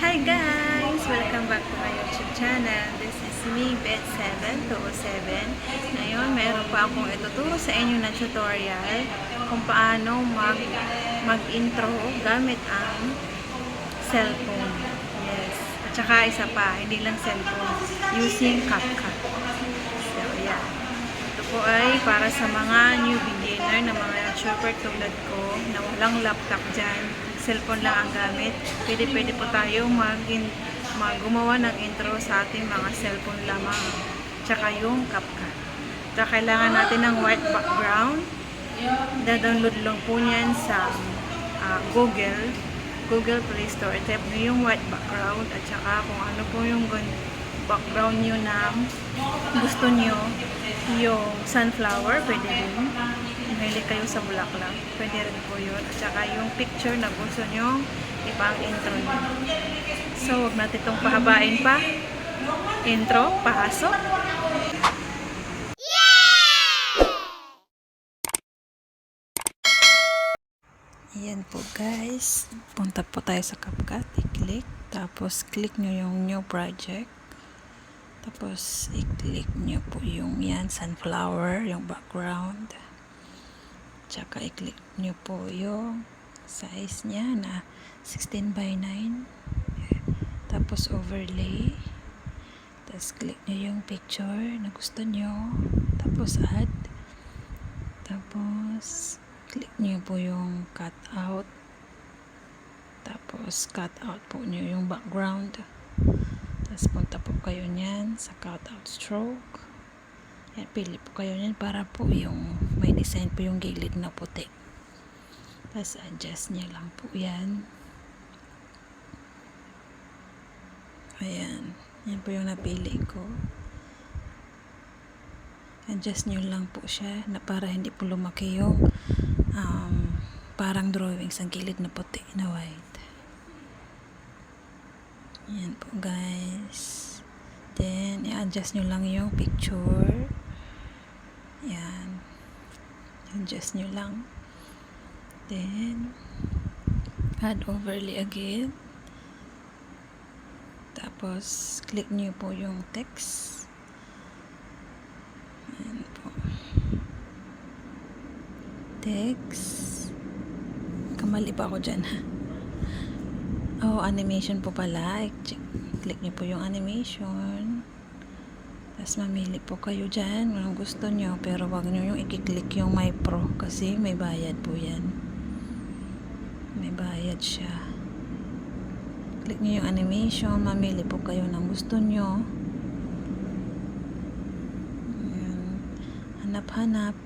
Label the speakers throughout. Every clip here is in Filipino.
Speaker 1: Hi guys! Welcome back to my YouTube channel. This is me, Bet7207. Ngayon, meron pa akong ituturo sa inyo na tutorial kung paano mag mag-intro gamit ang cellphone. Yes. At saka isa pa, hindi lang cellphone, using CapCut. So, yeah. Ito po ay para sa mga new beginner na mga shopper tulad ko na walang laptop dyan. Cellphone lang ang gamit. Pwede pwede po tayo mag, mag gumawa ng intro sa ating mga cellphone lamang. Tsaka yung CapCut. Tsaka kailangan natin ng white background. Da-download lang po niyan sa ah, Google. Google Play Store. Type nyo yung white background at saka kung ano po yung background nyo na gusto nyo yung sunflower, pwede din. Mahilig kayo sa bulaklak, pwede rin po yun. At saka yung picture na gusto nyo, ipang intro nyo. So, huwag natin itong pahabain pa. Intro, pasok. Ayan po guys. Punta po tayo sa CapCut. I-click. Tapos click nyo yung new project. Tapos i-click nyo po yung yan, sunflower, yung background. Tsaka i-click nyo po yung size niya na 16 by 9. Tapos overlay. Tapos click nyo yung picture na gusto nyo. Tapos add. Tapos click nyo po yung cut out. Tapos cut out po nyo yung background. Tapos punta po kayo niyan sa cut out stroke. Yan, pili po kayo niyan para po yung may design po yung gilid na puti. Tapos adjust niya lang po yan. Ayan. Yan po yung napili ko. Adjust nyo lang po siya na para hindi po lumaki yung um, parang drawing sa gilid na puti na white. Yan po guys. Then, i-adjust nyo lang yung picture. Yan. Adjust nyo lang. Then, add overlay again. Tapos, click nyo po yung text. Yan po. Text. Kamali pa ako dyan ha. Oh, animation po pala. I-check. Click nyo po yung animation. Tapos mamili po kayo dyan. Kung gusto nyo. Pero wag nyo yung i-click yung My Pro. Kasi may bayad po yan. May bayad siya. Click nyo yung animation. Mamili po kayo ng gusto nyo. Hanap-hanap.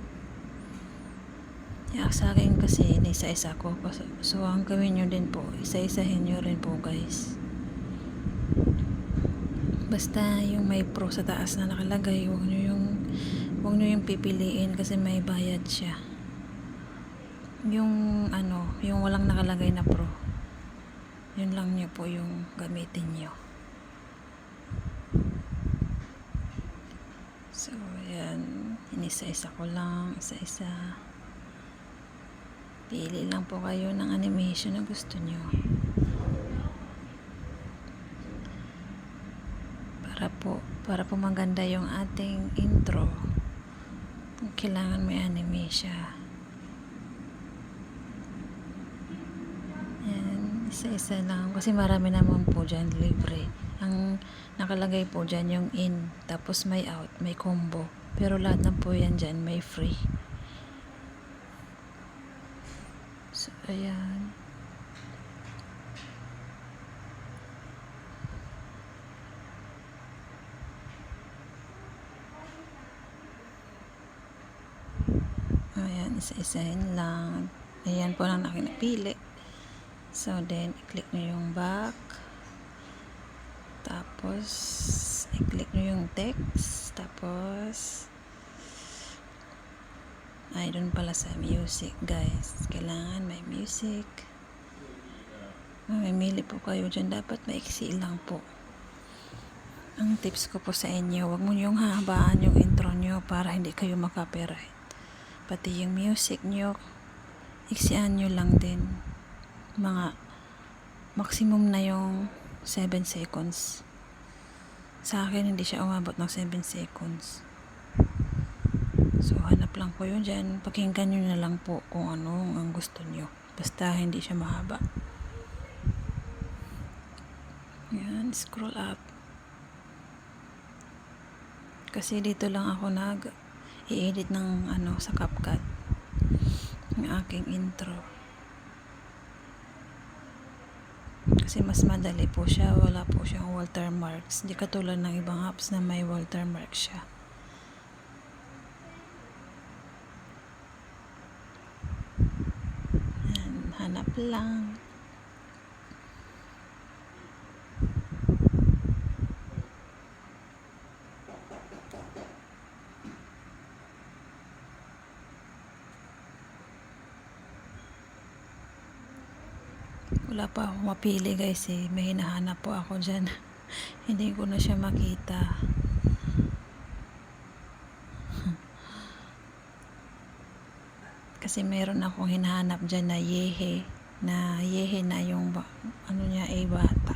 Speaker 1: Yeah, sa akin kasi isa-isa ko. So, ang gawin nyo din po, isa-isahin nyo rin po guys. Basta yung may pro sa taas na nakalagay, huwag nyo yung, huwag nyo yung pipiliin kasi may bayad siya. Yung ano, yung walang nakalagay na pro. Yun lang nyo po yung gamitin nyo. So, yan. Inisa-isa ko lang. Isa-isa. Pili lang po kayo ng animation na gusto nyo. Para po, para po maganda yung ating intro, kailangan may anime siya. Yan, isa-isa lang. Kasi marami naman po dyan libre. Ang nakalagay po dyan yung in, tapos may out, may combo. Pero lahat na po yan dyan, may free. So, ayan. Ayan, isa-isahin lang. Ayan po lang aking napili. So, then, i-click nyo yung back. Tapos, i-click nyo yung text. Tapos, ay, doon pala sa music, guys. Kailangan may music. Mamimili po kayo dyan. Dapat maiksi lang po. Ang tips ko po sa inyo, wag mo yung hahabaan yung intro nyo para hindi kayo makapiright. Pati yung music nyo, iksian nyo lang din. Mga maximum na yung 7 seconds. Sa akin, hindi siya umabot ng 7 seconds. So, hanap lang po yun dyan. Pakinggan nyo na lang po kung ano ang gusto nyo. Basta hindi siya mahaba. Yan, scroll up. Kasi dito lang ako nag i-edit ng ano sa CapCut. Yung aking intro. Kasi mas madali po siya. Wala po siyang watermarks. Hindi katulad ng ibang apps na may watermark siya. Yan, hanap lang. Wala pa akong mapili guys eh. May hinahanap po ako dyan. Hindi ko na siya makita. Kasi meron akong hinahanap dyan na yehe. Na yehe na yung ano niya ay bata.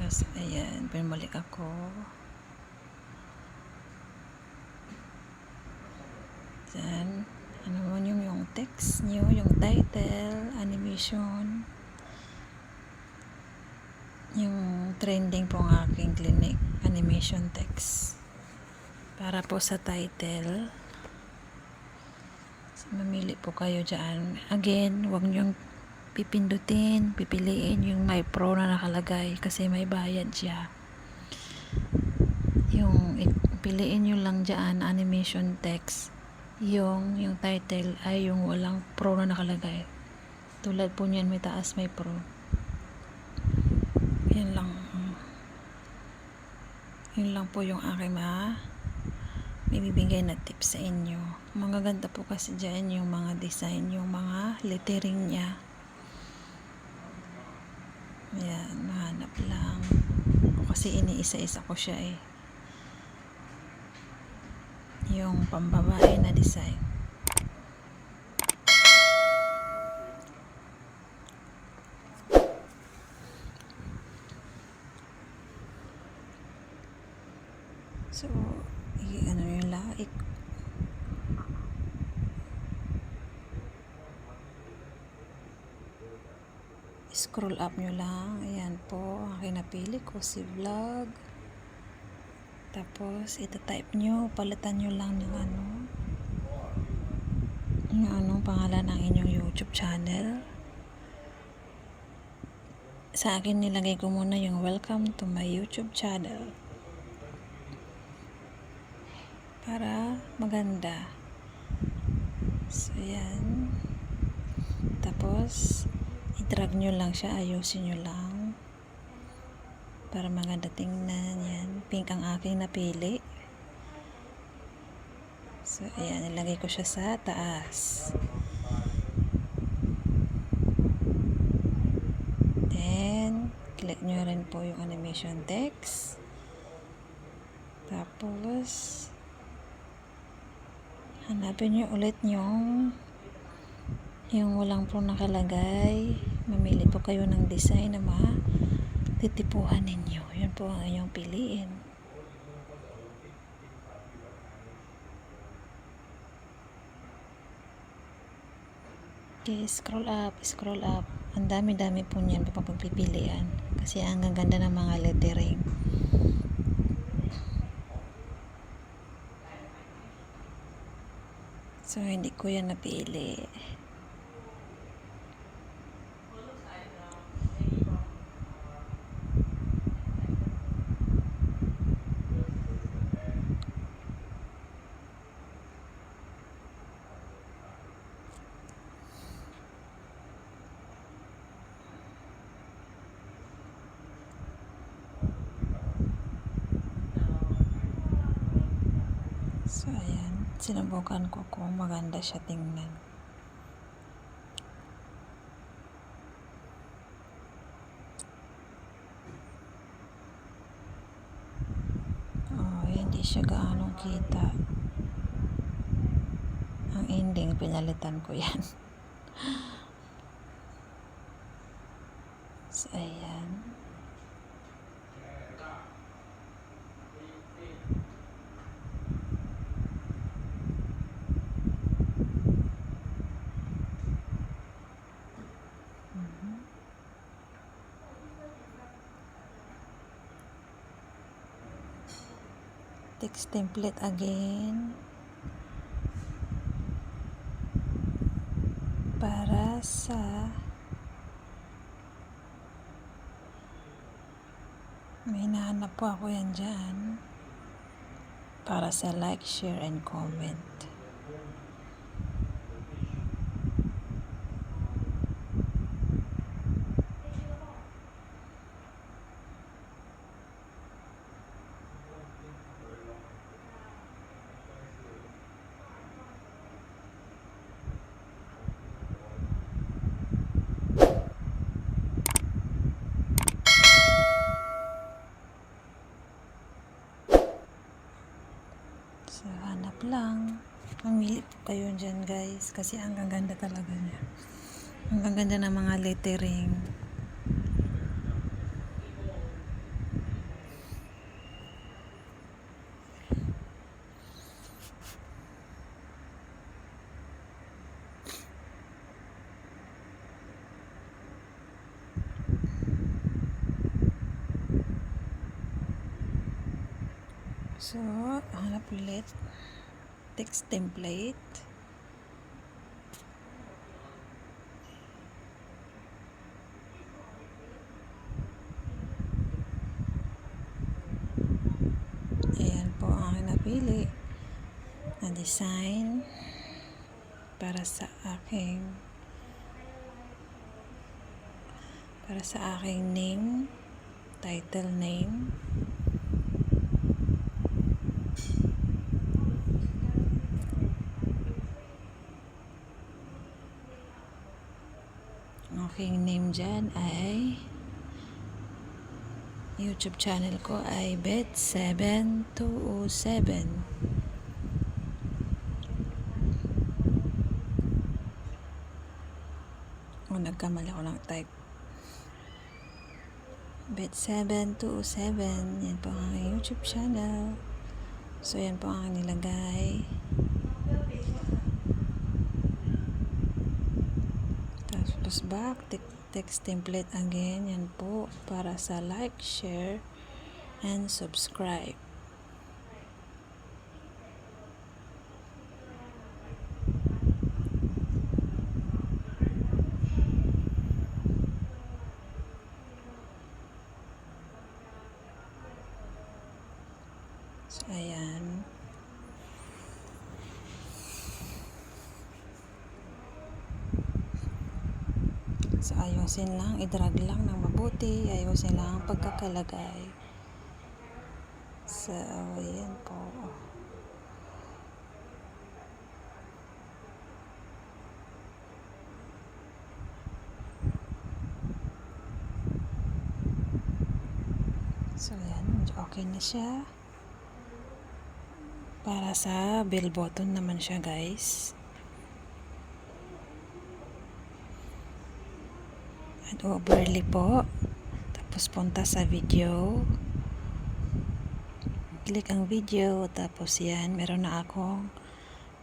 Speaker 1: Yes, ayan. Pinabalik ako. Dyan. Ano mo yung, yung text nyo, yung title, animation. Yung trending po ng aking clinic, animation text. Para po sa title, so, mamili po kayo dyan. Again, wag nyo pipindutin, pipiliin yung may pro na nakalagay kasi may bayad siya. Yung piliin nyo lang dyan, animation text yung yung title ay yung walang pro na nakalagay. Tulad po niyan may taas may pro. Yan lang. Yun lang po yung aking ma bibigay na tips sa inyo. Mga ganda po kasi dyan yung mga design yung mga lettering niya. Yan mahanap lang. Kasi iniisa-isa ko siya eh yung pambabae na design. So, ano yung like. Scroll up nyo lang. Ayan po. Aking napili ko si vlog. Tapos, itatype nyo, palitan nyo lang ng ano, yung anong pangalan ng inyong YouTube channel. Sa akin, nilagay ko muna yung welcome to my YouTube channel. Para maganda. So, yan. Tapos, i-drag nyo lang siya, ayusin nyo lang para maganda tingnan yan. Pink ang aking napili. So ayan nilagay ko siya sa taas. Then click nyo rin po yung animation text. Tapos hanapin nyo ulit yung yung walang po nakalagay. Mamili po kayo ng design na ma titipuhan ninyo. Yun po ang inyong piliin. Okay, scroll up, scroll up. Ang dami-dami po niyan papagpipilian. Kasi ang ganda ng mga lettering. So, hindi ko yan napili. So, ayan. Sinubukan ko kung maganda siya tingnan. Oh, hindi siya gaano kita. Ang ending, pinalitan ko yan. So, ayan. Mhm. Text template again. Para sa may hinahanap po ako yan dyan. Para sa like, share, and comment. So, hanap lang. Mamili po kayo dyan, guys. Kasi ang gaganda talaga niya. Ang gaganda ng mga lettering. So, hanap ulit. Text template. Ayan po ang napili na design para sa aking para sa aking name title name aking name dyan ay YouTube channel ko ay Bet7207 O nagkamali ako ng type. Bet7207 Yan po ang YouTube channel. So yan po ang nilagay Tapos back, te- text template again. Yan po para sa like, share, and subscribe. So, ayan. So, ayusin lang, idrag lang ng mabuti, ayusin lang ang pagkakalagay. So, ayan po. So, ayan, okay na siya. Para sa bell button naman siya, guys. At overlay po. Tapos punta sa video. Click ang video. Tapos yan, meron na akong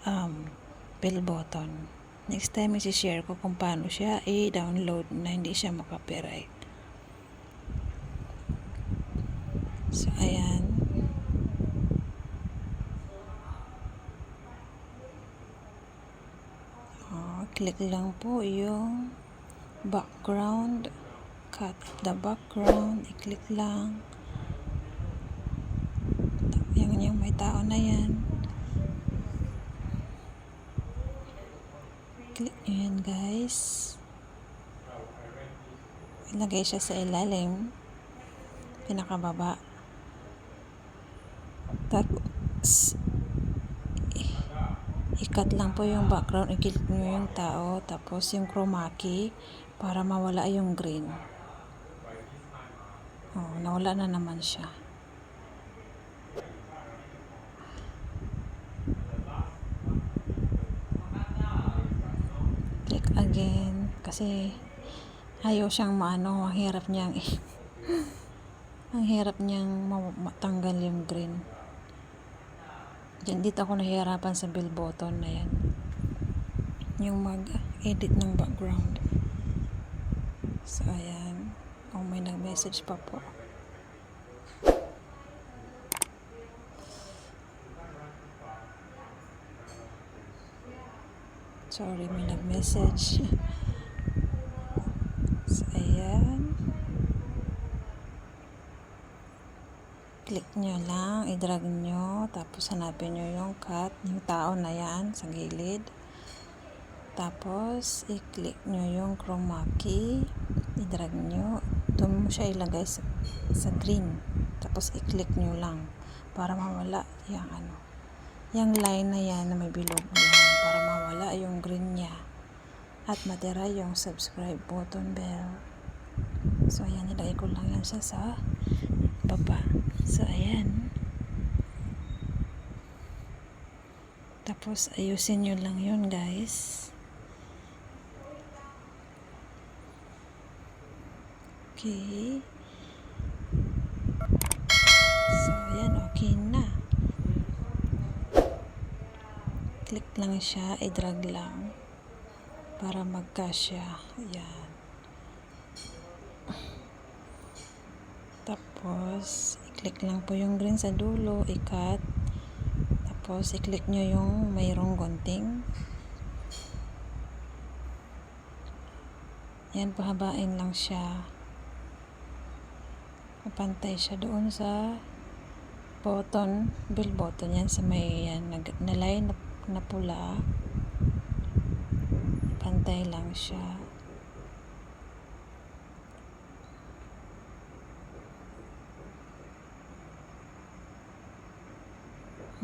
Speaker 1: um, bell button. Next time, isi-share ko kung paano siya i-download na hindi siya makapiright. So, ayan. Oh, click lang po yung background cut the background i-click lang. Yung, yung may tao na yan. Click nyo yan guys. Ilagay siya sa ilalim. Pinakababa. Tapos ikat lang po yung background. I-click nyo yung tao. Tapos yung chroma key para mawala yung green oh, nawala na naman siya click again kasi ayaw siyang maano, ang hirap niyang ang hirap niyang ma- matanggal yung green. Diyan dito ako nahihirapan sa bill button na yan. Yung mag-edit ng background. So, ayan. Oh, may nag-message pa po. Sorry, may nag-message. so, ayan. Click nyo lang, i-drag nyo, tapos hanapin nyo yung cut, yung tao na yan sa gilid. Tapos, i-click nyo yung chroma key, i-drag nyo, doon mo siya ilagay sa, sa green. Tapos, i-click nyo lang para mawala yung ano, yung line na yan na may bilog yan, para mawala yung green niya at matira yung subscribe button bell. So, ayan, nilagay ko lang yan siya sa baba. So, ayan. Tapos, ayusin nyo lang yun, guys. Okay. So, ayan, okay na. Click lang siya, i-drag lang para magkasya. Ayan. Tapos, i-click lang po yung green sa dulo, i-cut. Tapos, i-click nyo yung mayroong gunting. Yan, pahabain lang siya. Mapantay siya doon sa button, bill button yan sa may yan, nag, na line na, na pula. Pantay lang siya.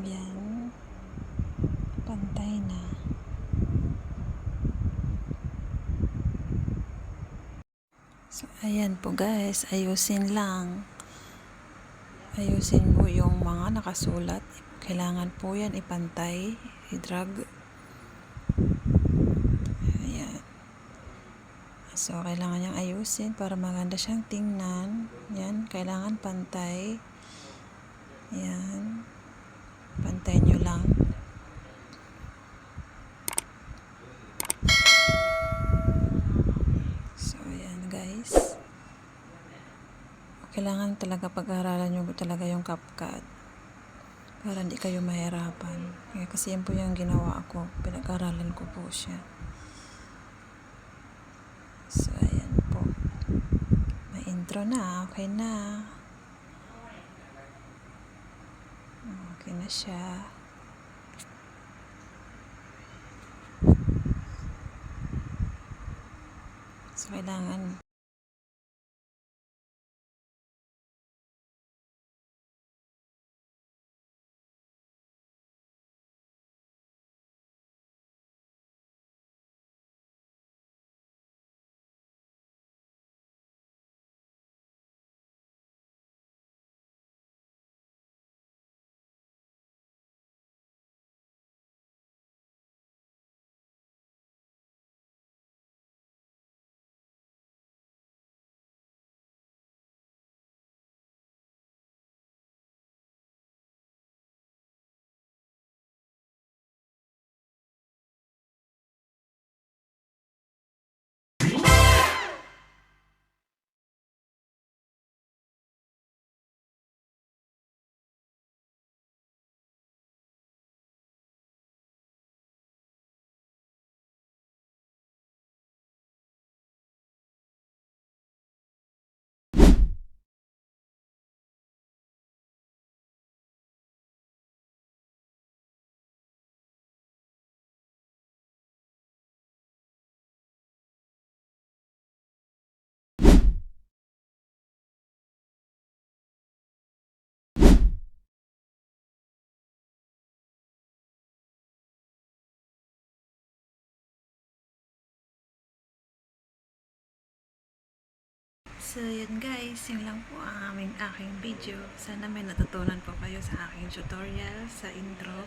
Speaker 1: Yan. Pantay na. So, ayan po guys. Ayusin lang. Ayusin mo yung mga nakasulat. Kailangan po yan ipantay. I-drag. So, kailangan niyang ayusin para maganda siyang tingnan. Yan. Kailangan pantay. Yan. Pantay nyo lang. So, ayan guys. Kailangan talaga pag-aralan nyo talaga yung CapCut para hindi kayo mahirapan. Kasi yan po yung ginawa ko. Pinag-aralan ko po siya. So, ayan po. May intro na. Okay na. Okay na siya. So, kailangan So, yun guys, yun lang po ang aming aking video. Sana may natutunan po kayo sa aking tutorial, sa intro.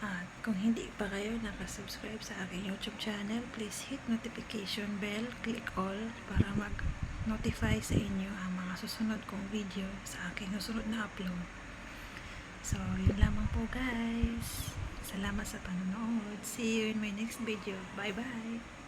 Speaker 1: At kung hindi pa kayo nakasubscribe sa aking YouTube channel, please hit notification bell, click all para mag-notify sa inyo ang mga susunod kong video sa aking susunod na upload. So, yun lamang po guys. Salamat sa panonood. See you in my next video. Bye-bye!